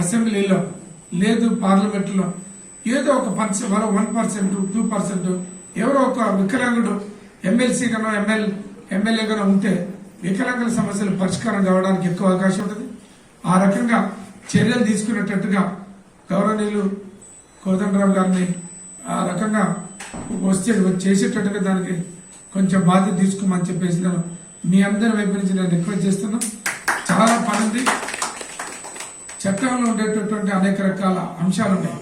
అసెంబ్లీలో లేదు పార్లమెంట్లో ఏదో ఒక percent one percent two percent ఎవరో ఒక వికలాంగుడు ఎమ్మెల్సీగానో ఎమ్మెల్ ఎమ్మెల్యేగానో ఉంటే వికలాంగుల సమస్యలు పరిష్కారం కావడానికి ఎక్కువ అవకాశం ఉంటుంది. ఆ రకంగా చర్యలు తీసుకునేటట్టుగా గౌరవనీయులు కోదండరావు గారిని ఆ రకంగా వస్తే చేసేటట్టుగా దానికి కొంచెం బాధ్యత తీసుకోమని చెప్పేసి నేను మీ అందరి వైపు నుంచి నేను రిక్వెస్ట్ చేస్తున్నా. చాలా పనుంది చట్టంలో ఉండేటటువంటి అనేక రకాల అంశాలు ఉన్నాయి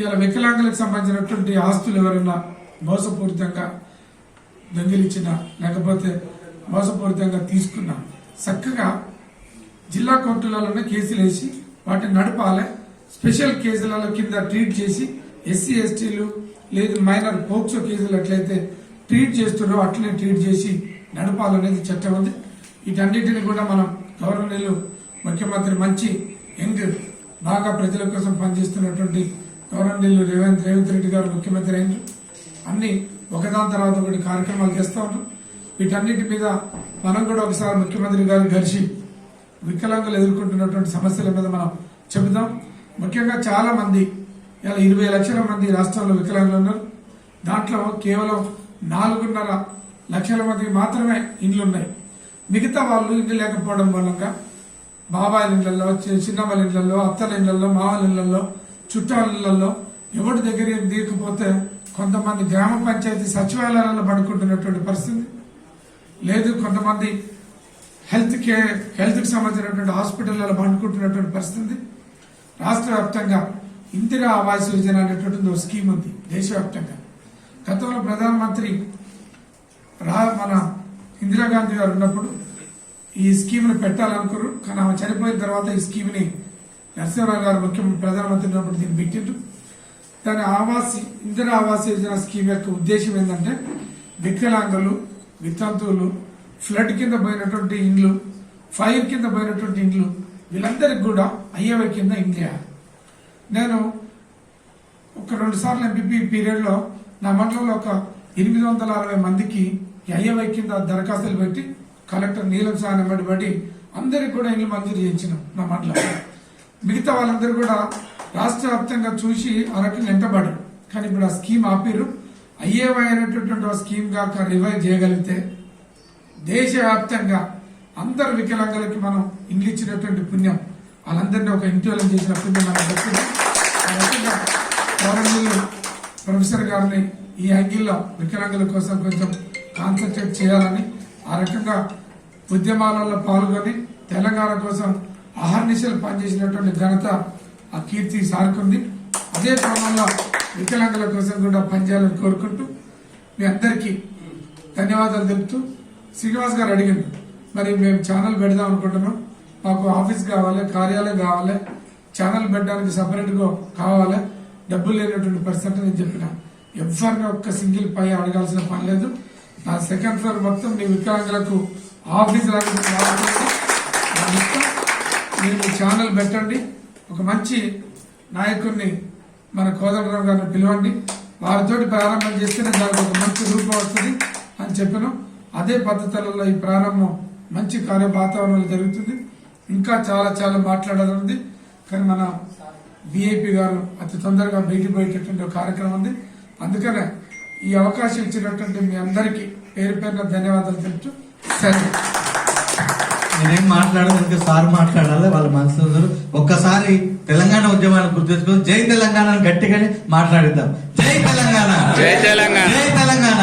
ఇలా వికలాంగులకు సంబంధించినటువంటి ఆస్తులు ఎవరైనా మోసపూరితంగా దొంగిలించిన లేకపోతే మోసపూరితంగా తీసుకున్నా చక్కగా జిల్లా కోర్టులలోనే కేసులు వేసి వాటిని నడపాలి. స్పెషల్ కేసులలో కింద ట్రీట్ చేసి ఎస్సీ ఎస్టీలు లేదు మైనర్ పోక్సో కేసులు ఎట్లయితే ట్రీట్ చేస్తున్నారో అట్లనే ట్రీట్ చేసి నడపాలనేది చట్టం ఉంది. వీటన్నిటిని కూడా మనం గవర్నర్లు ముఖ్యమంత్రి మంచి యంగ్ బాగా ప్రజల కోసం పనిచేస్తున్నటువంటి గౌరవనీయులు రేవంత్ రేవంత్ రెడ్డి గారు ముఖ్యమంత్రి అయింది అన్ని ఒకదాని తర్వాత ఒకటి కార్యక్రమాలు చేస్తూ ఉంటాం వీటన్నిటి మీద మనం కూడా ఒకసారి ముఖ్యమంత్రి గారు కలిసి వికలాంగులు ఎదుర్కొంటున్నటువంటి సమస్యల మీద మనం చెబుదాం. ముఖ్యంగా చాలా మంది ఇలా ఇరవై లక్షల మంది రాష్ట్రంలో వికలాంగులు ఉన్నారు. దాంట్లో కేవలం నాలుగున్నర లక్షల మందికి మాత్రమే ఇండ్లు ఉన్నాయి. మిగతా వాళ్ళు ఇండ్లు లేకపోవడం మూలంగా బాబాయిల ఇళ్ళలో చి- చిన్నమ్మల ఇళ్ళలో అత్తల ఇళ్ళలో మామల ఇళ్ళలో చుట్టాల ఇళ్ళలో ఎవరి దగ్గర తీయకపోతే కొంతమంది గ్రామ పంచాయతీ సచివాలయాలలో పడుకుంటున్నటువంటి పరిస్థితి. లేదు కొంతమంది హెల్త్ కేర్ హెల్త్కి సంబంధించినటువంటి హాస్పిటల్లో పండుకుంటున్నటువంటి పరిస్థితి. రాష్ట్ర వ్యాప్తంగా ఇందిరా ఆవాస్ యోజన అనేటటువంటి ఒక స్కీమ్ ఉంది దేశవ్యాప్తంగా. గతంలో ప్రధానమంత్రి రా మన ఇందిరాగాంధీ గారు ఉన్నప్పుడు ఈ స్కీమ్ని పెట్టాలనుకున్నారు. కానీ ఆమె చనిపోయిన తర్వాత ఈ స్కీమ్ని నరసింహరావు గారు ముఖ్యమంత్రి ప్రధానమంత్రి ఉన్నప్పుడు దీన్ని పెట్టిండ్రు. దాని ఆవాస్ ఇందిరా ఆవాస్ యోజన స్కీమ్ యొక్క ఉద్దేశం ఏంటంటే వికలాంగులు వితంతువులు ఫ్లడ్ కింద పోయినటువంటి ఇండ్లు ఫైర్ కింద పోయినటువంటి ఇండ్లు వీళ్ళందరికీ కూడా అయ్యవై కింద ఇండియా నేను ఒక రెండు సార్లు ఎంపీపీ పీరియడ్లో నా మండలంలో ఒక ఎనిమిది వందల అరవై మందికి ఈ అయ్యవై కింద దరఖాస్తులు పెట్టి కలెక్టర్ నీలం సాన్ బట్టి బట్టి అందరికి కూడా ఇల్లు మంజూరు చేయించినాం. నా మండలం మిగతా వాళ్ళందరూ కూడా రాష్ట్ర వ్యాప్తంగా చూసి ఆ రకంగా వెంటబడరు కానీ ఇప్పుడు ఆ స్కీమ్ ఆపిరు ఐఏవై అనేటటువంటి ఆ స్కీమ్ కాక రివైవ్ చేయగలిగితే దేశవ్యాప్తంగా అందరు వికలాంగులకి మనం ఇండ్లు ఇచ్చినటువంటి పుణ్యం. వాళ్ళందరినీ ఒక ఇంటివలం చేసిన పుణ్యం మనకు దక్కింది ప్రొఫెసర్ గారిని ఈ యాంగిల్లో వికలాంగుల కోసం కొంచెం కాన్సన్ట్రేట్ చేయాలని ఆ రకంగా ఉద్యమాలలో పాల్గొని తెలంగాణ కోసం అహర్నిశలు పనిచేసినటువంటి ఘనత ఆ కీర్తి సారుకుంది. అదే క్రమంలో వికలాంగుల కోసం కూడా పనిచేయాలని కోరుకుంటూ మీ అందరికీ ధన్యవాదాలు తెలుపుతూ శ్రీనివాస్ గారు అడిగింది మరి మేము ఛానల్ పెడదాం అనుకుంటున్నాం. మాకు ఆఫీస్ కావాలి కార్యాలయం కావాలి ఛానల్ పెట్టడానికి సపరేట్గా కావాలి డబ్బులు లేనటువంటి పరిస్థితి నేను చెప్పిన ఎవరిని ఒక్క సింగిల్ పై అడగాల్సిన పని లేదు. నా సెకండ్ ఫ్లోర్ మొత్తం మీ వికలాంగులకు ఆఫీస్ లాగా మీరు మీరు ఛానల్ పెట్టండి. ఒక మంచి నాయకుడిని మన కోదండరావు గారిని పిలవండి. వారితోటి ప్రారంభం చేస్తేనే దానికి ఒక మంచి రూపం వస్తుంది అని చెప్పాను. అదే పద్ధతులలో ఈ ప్రారంభం మంచి కార్య వాతావరణంలో జరుగుతుంది. ఇంకా చాలా చాలా మాట్లాడాలనుంది కానీ మన విఐపి గారు అతి తొందరగా బయటికి ఒక కార్యక్రమం ఉంది. అందుకనే ఈ అవకాశం ఇచ్చినటువంటి మీ అందరికీ పేరు పేరున ధన్యవాదాలు తెలుపుతూ సరే. నేనేం మాట్లాడడానికి సార్ మాట్లాడాలి వాళ్ళ మనసులో ఒక్కసారి తెలంగాణ ఉద్యమాన్ని గుర్తించుకొని జై తెలంగాణ గట్టిగానే మాట్లాడిద్దాం. జై తెలంగాణ. జై తెలంగాణ. జై తెలంగాణ.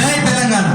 జై తెలంగాణ.